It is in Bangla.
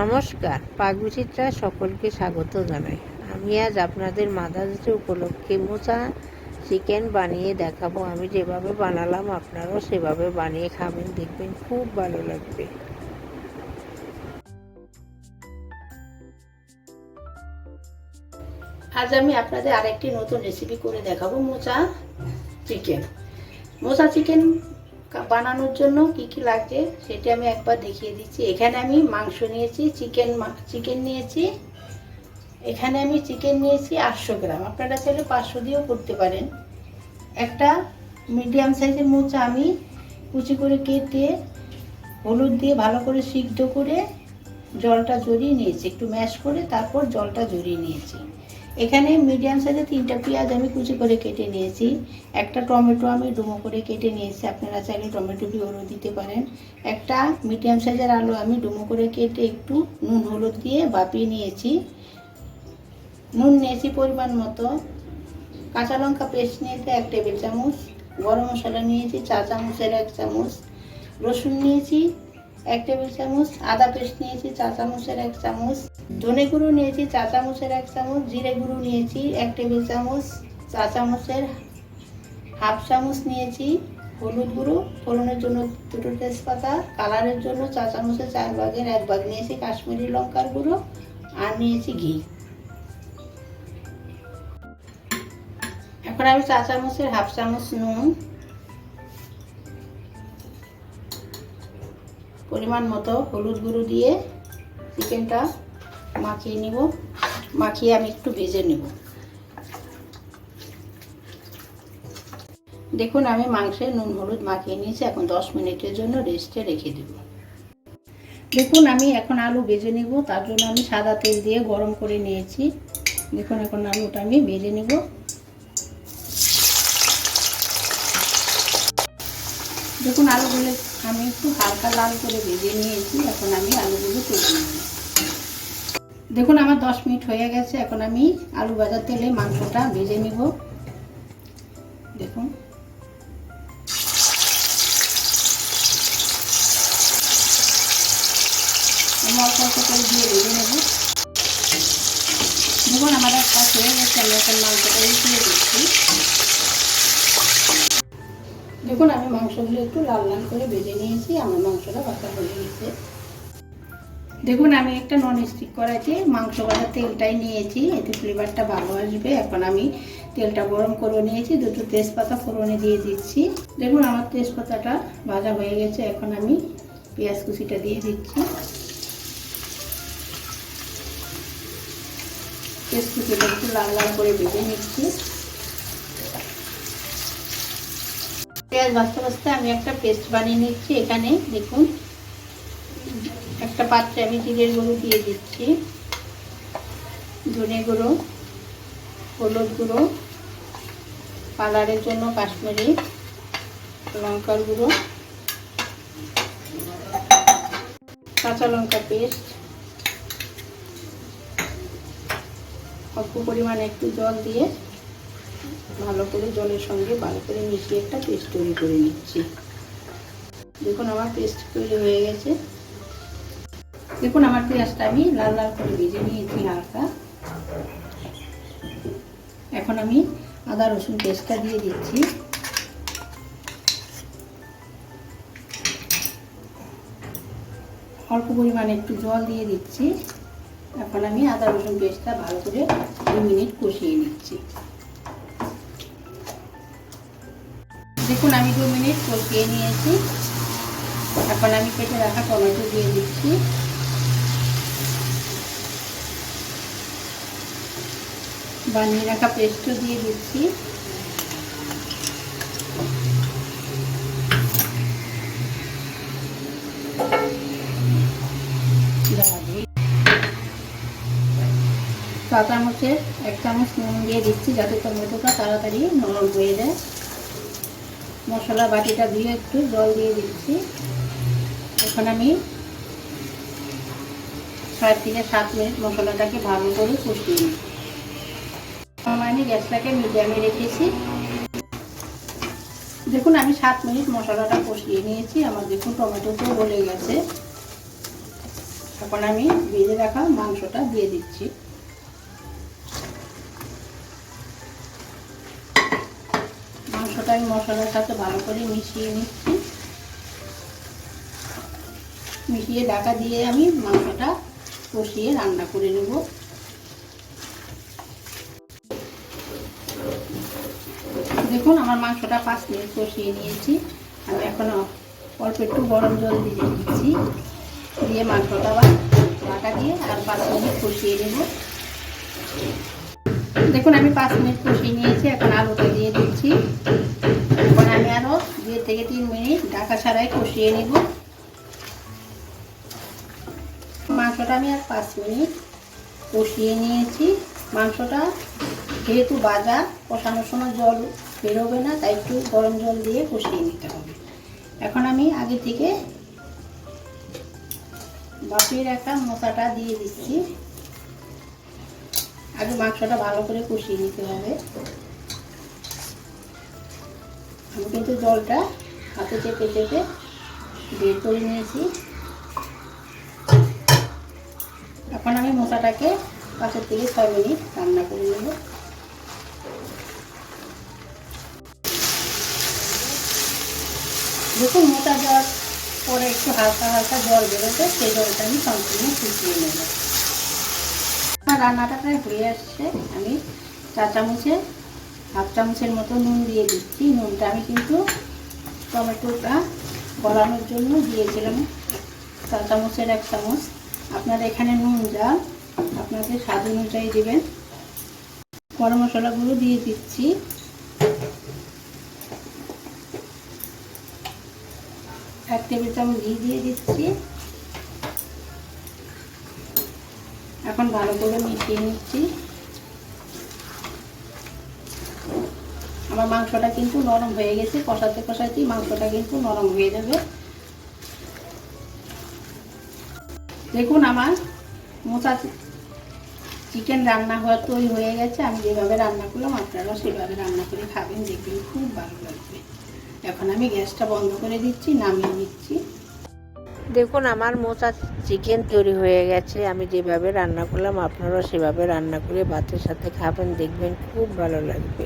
নমস্কার পাকবিচিত্রায় সকলকে স্বাগত জানাই। আমি আজ আপনাদের মাদার্স উপলক্ষে মোচা চিকেন বানিয়ে দেখাবো। আমি যেভাবে বানালাম, আপনারাও সেভাবে বানিয়ে খাবেন, দেখবেন খুব ভালো লাগবে। আজ আমি আপনাদের আরেকটি নতুন রেসিপি করে দেখাবো, মোচা চিকেন। মোচা চিকেন বানানোর জন্য কি কি লাগছে সেটা আমি একবার দেখিয়ে দিচ্ছি। এখানে আমি মাংস নিয়েছি, চিকেন চিকেন নিয়েছি। এখানে আমি চিকেন নিয়েছি আটশো গ্রাম। আপনারা চাইলে পাঁচশো দিয়েও করতে পারেন। একটা মিডিয়াম সাইজের মোচা আমি কুচি করে কেটে হলুদ দিয়ে ভালো করে সিদ্ধ করে জলটা জড়িয়ে নিয়েছি। একটু ম্যাশ করে তারপর জলটা জড়িয়ে নিয়েছি। এখানে মিডিয়াম সাইজের তিনটা পেঁয়াজ আমি কুচি করে কেটে নিয়েছি। একটা টমেটো আমি ডুমো করে কেটে নিয়েছি। আপনারা চাইলে টমেটো পিওরও দিতে পারেন। একটা মিডিয়াম সাইজের আলু আমি ডুমো করে কেটে একটু নুন, হলুদ দিয়ে বাপিয়ে নিয়েছি। নুন নিয়েছি পরিমাণ মতো। কাঁচা লঙ্কা পেস্ট নিয়েছি এক টেবিল চামচ। গরম মশলা নিয়েছি চা চামচের এক চামচ। রসুন নিয়েছি এক টেবিল চামচ, আদা পেস্ট নিয়েছি চা চামচের এক চামচ, ধনে গুঁড়ো নিয়েছি চা চামচের এক চামচ, জিরে গুঁড়ো নিয়েছি এক টেবিল চামচ, চা চামচের হাফ চামচ নিয়েছি হলুদ গুঁড়ো, ফোড়নের জন্য দুটো তেজপাতা, কালারের জন্য চা চামচের চার ভাগের এক ভাগ নিয়েছি কাশ্মীরি লঙ্কার গুঁড়ো আর নিয়েছি ঘি। এখন আমি চা চামচের হাফ চামচ নুন পরিমাণ মতো হলুদ গুঁড়ো দিয়ে চিকেনটা মাখিয়ে নিব। মাখিয়ে আমি একটু ভেজে নেব। দেখুন, আমি মাংসে নুন, হলুদ মাখিয়ে নিয়েছি। এখন দশ মিনিটের জন্য রেস্টে রেখে দেব। দেখুন, আমি এখন আলু ভেজে নেব। তার জন্য আমি সাদা তেল দিয়ে গরম করে নিয়েছি। দেখুন, এখন আলুটা আমি ভেজে নেব। দেখুন, আলুগুলো আমি একটু হালকা লাল করে ভেজে নিয়েছি, এখন আমি আলুগুলো তুলে নেব। দেখুন, আমার দশ মিনিট হয়ে গেছে, এখন আমি আলু ভাজার তেলে মাংসটা ভেজে নিব। দেখুন। আমি দিয়ে ভেজে দেখুন, আমার একটা হয়ে গেছে, আমি দিচ্ছি। দেখুন, আমি মাংসগুলো একটু লাল লাল করে ভেজে নিয়েছি, আমার মাংসটা ভাজা হয়ে গেছে। দেখুন, আমি একটা নন স্টিক কড়াইতে মাংস ভাজার তেলটাই নিয়েছি, এতে ফ্লেভারটা ভালো আসবে। এখন আমি তেলটা গরম করে নিয়েছি, দুটো তেজপাতা ফোড়নে দিয়ে দিচ্ছি। দেখুন, আমার তেজপাতাটা ভাজা হয়ে গেছে, এখন আমি পেঁয়াজ কুচিটা দিয়ে দিচ্ছি। পেঁয়াজ কুচিটা একটু লাল লাল করে ভেজে নিচ্ছি। পেঁয়াজ ভাজতে ভাজতে আমি একটা পেস্ট বানিয়ে নিচ্ছি। এখানে দেখুন, একটা পাত্রে আমি জিরের গুঁড়ো দিয়ে দিচ্ছি। ধনে গুঁড়ো, হলুদ গুঁড়ো, কালারের জন্য কাশ্মীরি লঙ্কার গুঁড়ো, কাঁচা লঙ্কা পেস্ট। অল্প পরিমাণে একটু জল দিয়ে ভালো করে জলের সঙ্গে ভালো করে মিশিয়ে একটা পেস্ট তৈরি করে নিচ্ছি। দেখুন, আমার পেস্ট তৈরি হয়ে গেছে। দেখুন, আমার পেঁয়াজটা আমি লাল লাল করে ভেজে নিয়েছি হালকা। এখন আমি আদা, রসুন পেস্টটা দিয়ে দিচ্ছি। অল্প পরিমাণে একটু জল দিয়ে দিচ্ছি। এখন আমি আদা, রসুন পেস্টটা ভালো করে দু মিনিট কষিয়ে নিচ্ছি। দেখুন, আমি দু মিনিট কষিয়ে নিয়েছি। এখন আমি কেটে রাখা টমেটো দিয়ে দিচ্ছি। বানিয়ে রাখা পেস্টও দিয়ে দিচ্ছি। চা চামচের এক চামচ নুন দিয়ে দিচ্ছি, যাতে টমেটোটা তাড়াতাড়ি নরম হয়ে যায়। মশলা বাটিটা দিয়ে একটু জল দিয়ে দিচ্ছি। এখন আমি ছয় থেকে সাত মিনিট মশলাটাকে ভালো করে কষিয়ে নিই আমি গ্যাসটাকে মিডিয়ামে রেখেছি। দেখুন, আমি সাত মিনিট মশলাটা কষিয়ে নিয়েছি। আমার দেখুন, টমেটো তো গলে গেছে। এখন আমি ভেজে রাখা মাংসটা দিয়ে দিচ্ছি। আমি মশলার সাথে ভালো করে মিশিয়ে নিচ্ছি। মিশিয়ে ঢাকা দিয়ে আমি মাংসটা কষিয়ে রান্না করে নেব। দেখুন, আমার মাংসটা পাঁচ মিনিট কষিয়ে নিয়েছি। আমি এখন অল্প একটু গরম জল দিয়ে দিচ্ছি। দিয়ে মাংসটা আবার ঢাকা দিয়ে আর পাঁচ মিনিট কষিয়ে নেব। দেখুন, আমি পাঁচ মিনিট কষিয়ে নিয়েছি, এখন আলুটা দিয়ে দিচ্ছি। এখন আমি আরও দুই থেকে তিন মিনিট ঢাকা ছাড়াই কষিয়ে নেব। মাংসটা আমি আর পাঁচ মিনিট কষিয়ে নিয়েছি। মাংসটা যেহেতু বাজা, কষানোর সময় জল বেরোবে না, তাই একটু গরম জল দিয়ে কষিয়ে নিতে হবে। এখন আমি আগে থেকে বাপিয়ে একটা মশাটা দিয়ে দিচ্ছি। আগে মাংসটা ভালো করে কষিয়ে নিতে হবে। আমি কিন্তু জলটা হাতে চেপে চেপে বের করে নিয়েছি। এখন আমি মোটাটাকে পাঁচের থেকে ছয় মিনিট রান্না করে নেব। দেখুন মোটা জল পরে একটু হালকা হালকা জল বেরোবে সেই জলটা আমি সম্পূর্ণ শুকিয়ে নেব। আমার রান্নাটা প্রায় হয়ে আসছে। আমি চা চামচে, হাফ চামচের মতো নুন দিয়ে দিচ্ছি। নুনটা আমি কিন্তু টমেটোটা গলানোর জন্য দিয়েছিলাম। চা চামচের এক চামচ। আপনারা এখানে নুন যা আপনাদের স্বাদ অনুযায়ী দেবেন। গরম মশলাগুলো দিয়ে দিচ্ছি। এক টেবিল চামচ ঘি দিয়ে দিচ্ছি। এখন ভালো করে মিশিয়ে নিচ্ছি। আমার মাংসটা কিন্তু নরম হয়ে গেছে, কষাতে কষাতেই মাংসটা কিন্তু নরম হয়ে যাবে। দেখুন আমার মোচা চিকেন রান্না হওয়া তৈরি হয়ে গেছে। আমি যেভাবে রান্না করলাম আপনারাও সেভাবে রান্না করে খাবেন, দেখবেন খুব ভালো লাগবে। এখন আমি গ্যাসটা বন্ধ করে দিচ্ছি, নামিয়ে নিচ্ছি। দেখুন, আমার মোচা চিকেন তৈরি হয়ে গেছে। আমি যেভাবে রান্না করলাম, আপনারাও সেভাবে রান্না করে ভাতের সাথে খাবেন, দেখবেন খুব ভালো লাগবে।